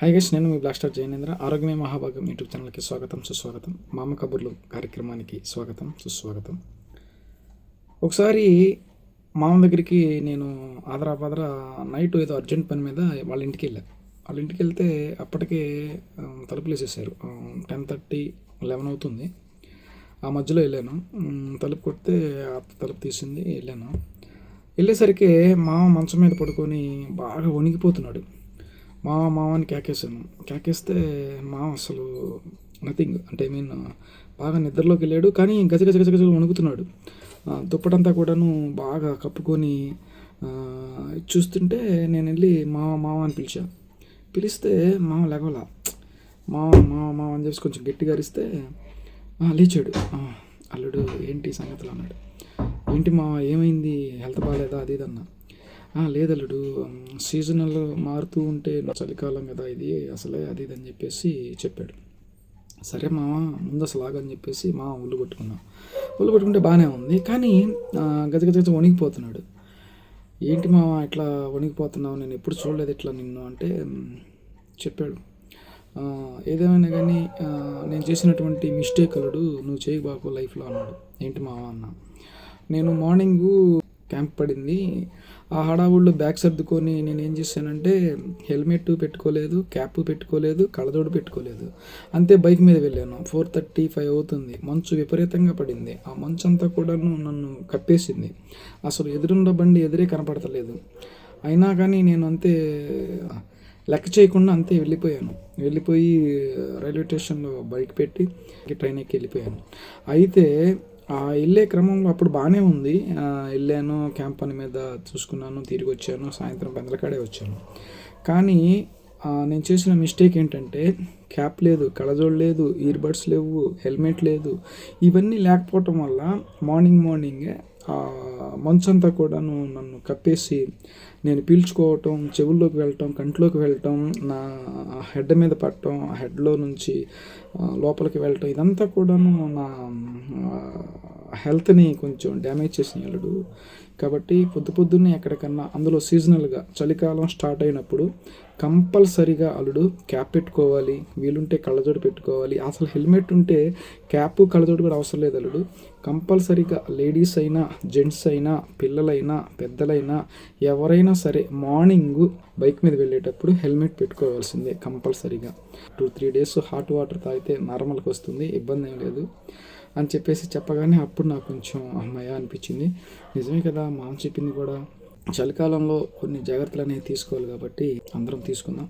Hi guys నేను మీ blaster జయనేంద్ర ఆరోగ్యమే మహాభాగం YouTube ఛానల్కి స్వాగతం సుస్వాగతం. మామ కబుర్లు కార్యక్రమానికి స్వాగతం సుస్వాగతం. ఒకసారి మామ దగ్గరికి నేను ఆదరాపాదర నైట్ ఏదో అర్జెంట్ పని మీద వాళ్ళ ఇంటికి వెళ్ళాను వాళ్ళ ఇంటికి వెళ్తే అప్పటికే తలుపులు వేసేసారు. టెన్ థర్టీ లెవెన్ అవుతుంది. ఆ మధ్యలో వెళ్ళాను. తలుపు కొడితే తలుపు తీసింది వెళ్ళాను. వెళ్ళేసరికి మామ మంచం మీద పడుకొని బాగా వణిగిపోతున్నాడు మామ మామ అని కేకేసాను కేకేస్తే మామ అసలు నథింగ్ అంటే ఐ మీన్ బాగా నిద్రలోకి వెళ్ళాడు కానీ గజ గజ గజ గజ వణుకుతున్నాడు. దుప్పటంతా కూడాను బాగా కప్పుకొని చూస్తుంటే నేను వెళ్ళి మామ మామ అని పిలిచా. పిలిస్తే మామ లేగల మామ మామ మామ అని చెప్పి కొంచెం గట్టిగా అరిస్తే లేచాడు. అల్లుడు ఏంటి సంగతులు అన్నాడు. ఏంటి మా ఏమైంది? హెల్త్ బాగాలేదా? అది ఇది అన్నా. లేదల్లుడు సీజనల్ మారుతూ ఉంటే చలికాలం కదా ఇది అసలే అది ఇది అని చెప్పేసి చెప్పాడు. సరే మామ ముందు అసలు ఆగని చెప్పేసి మా ఒళ్ళు కొట్టుకున్నాం ఒళ్ళు కొట్టుకుంటే బాగానే ఉంది కానీ ఆ, గజ గజ గజ వణికిపోతున్నాడు. ఏంటి మామ ఇట్లా వణికిపోతున్నావు? నేను ఎప్పుడు చూడలేదు ఇట్లా నిన్ను అంటే చెప్పాడు. ఏదేమైనా కానీ నేను చేసినటువంటి మిస్టేక్ అలడు నువ్వు చేయబాకు లైఫ్లో అన్నాడు. ఏంటి మామ అన్న? నేను మార్నింగు క్యాంప్ పడింది. ఆ హడావుల్లో బ్యాగ్ సర్దుకొని నేను ఏం చేశానంటే హెల్మెట్ పెట్టుకోలేదు క్యాప్ పెట్టుకోలేదు కళ్ళజోడు పెట్టుకోలేదు. అంతే బైక్ మీద వెళ్ళాను. ఫోర్ థర్టీ ఫైవ్ అవుతుంది. మంచు విపరీతంగా పడింది. ఆ మంచు అంతా కూడాను నన్ను కప్పేసింది. అసలు ఎదురున్న బండి ఎదురే కనపడతలేదు. అయినా కానీ నేను అంతే లెక్క చేయకుండా అంతే వెళ్ళిపోయాను. వెళ్ళిపోయి రైల్వే స్టేషన్లో బైక్ పెట్టి ట్రైన్ ఎక్కి వెళ్ళిపోయాను. అయితే వెళ్ళే క్రమంలో అప్పుడు బాగానే ఉంది. వెళ్ళాను క్యాంప్ పని మీద చూసుకున్నాను తిరిగి వచ్చాను సాయంత్రం పెందలకాడే వచ్చాను. కానీ నేను చేసిన మిస్టేక్ ఏంటంటే క్యాప్ లేదు కళజోడు లేదు ఇయర్ బడ్స్ లేవు హెల్మెట్ లేదు. ఇవన్నీ లేకపోవటం వల్ల మార్నింగ్ మార్నింగే మంచంతా కూడాను నన్ను కప్పేసి నేను పీల్చుకోవటం చెవుల్లోకి వెళ్ళటం కంట్లోకి వెళ్ళటం నా హెడ్ మీద పడటం హెడ్లో నుంచి లోపలికి వెళ్ళటం ఇదంతా కూడాను నా హెల్త్ని కొంచెం డ్యామేజ్ చేసిన అల్లుడు. కాబట్టి పొద్దు పొద్దున్నే ఎక్కడికన్నా అందులో సీజనల్గా చలికాలం స్టార్ట్ అయినప్పుడు కంపల్సరీగా అల్లుడు క్యాప్ పెట్టుకోవాలి వీలుంటే కళ్ళజోడు పెట్టుకోవాలి. అసలు హెల్మెట్ ఉంటే క్యాప్ కళ్ళజోడు కూడా అవసరం లేదు అల్లుడు. కంపల్సరీగా లేడీస్ అయినా జెంట్స్ అయినా పిల్లలైనా పెద్దలైనా ఎవరైనా సరే మార్నింగ్ బైక్ మీద వెళ్ళేటప్పుడు హెల్మెట్ పెట్టుకోవాల్సిందే కంపల్సరీగా. Two three days hot water తాగితే నార్మల్కి వస్తుంది ఇబ్బంది ఏం లేదు. అని చెప్పేసి చెప్పగానే అప్పుడు నాకు కొంచెం అమ్మాయ అనిపించింది. నిజమే కదా మామ చెప్పింది కూడా చలికాలంలో కొన్ని జాగ్రత్తలు అనేవి తీసుకోవాలి కాబట్టి అందరం తీసుకుందాం.